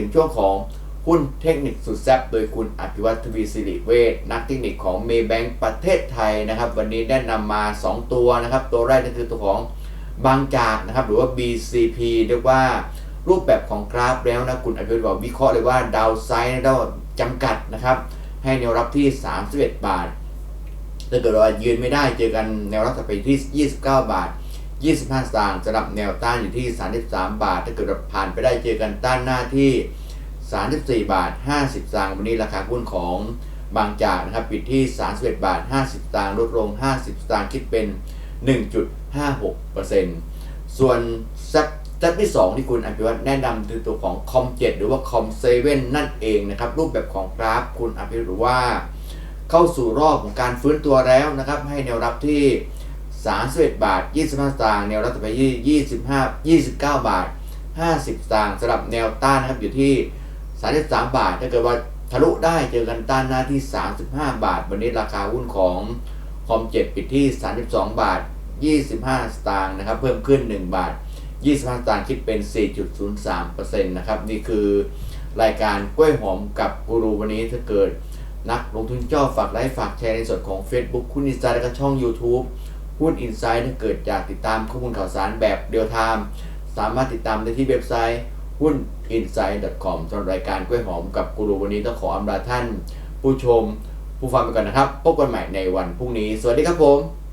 ถึงช่วงของหุ้นเทคนิคสุดแซ่บโดยคุณอภิวัตทวีสิริเวชนักเทคนิคของเมย์แบงก์ประเทศไทยนะครับ วันนี้ได้นำมา 2 ตัวนะครับ ตัวแรกนั่นคือตัวของบางจากนะครับ หรือว่า BCP เรียกว่ารูปแบบของกราฟแล้วนะ คุณอภิวัตบอกวิเคราะห์เลยว่าดาวไซด์เราจำกัดนะครับ ให้แนวรับที่ 31 บาทถ้าเกิดว่ายืนไม่ได้เจอกันแนวรับจะไปที่ 29 บาท 25 สตางค์สำหรับแนวต้านอยู่ที่ 33 บาท ถ้าเกิดผ่านไปได้เจอกันต้านหน้าที่ 34 บาท 50 สตางค์วันนี้ราคาหุ้นของบางจากนะครับปิดที่ 31 บาท 50 สตางค์ลดลง 50 สตางค์คิดเป็น 1.56%ส่วนซับซับที่ 2 ที่คุณอภิวัตแนะนำคือตัวของคอม7หรือว่าคอม7นั่นเองนะครับ รูปแบบของกราฟคุณอภิวัตบอกว่า เข้าสู่รอบของการฟื้นตัวแล้วนะครับ ให้แนวรับที่ 31 บาท 25 สตางค์แนวรับต่อไปที่25 29 บาท 50 สตางค์สำหรับแนวต้านนะครับอยู่ที่ 33 บาท ถ้าเกิดว่าทะลุได้เจอกันต้านหน้าที่ 35 บาท วันนี้ราคาหุ้นของคอม7ปิดที่ 32 บาท 25 สตางค์นะครับ เพิ่มขึ้น 1 บาท 25 สตางค์คิดเป็น 4.03%นะครับ นี่คือรายการกล้วยหอมกับกูรูวันนี้ถ้าเกิดนักลงทุนเจ้าฝากไลค์ฝากแชร์ในส่วนของ Facebook หุ้นอินไซด์และก็ช่อง YouTube หุ้นอินไซด์เกิดจากติดตามข้อมูลข่าวสารแบบเดียวไทม์สามารถติดตามได้ที่เว็บไซต์หุ้น insight.com สำหรับรายการกล้วยหอมกับกูรูวันนี้ต้องขออำลาท่าน ผู้ชมผู้ฟังไปก่อนนะครับ พบกันใหม่ในวันพรุ่งนี้ สวัสดีครับผม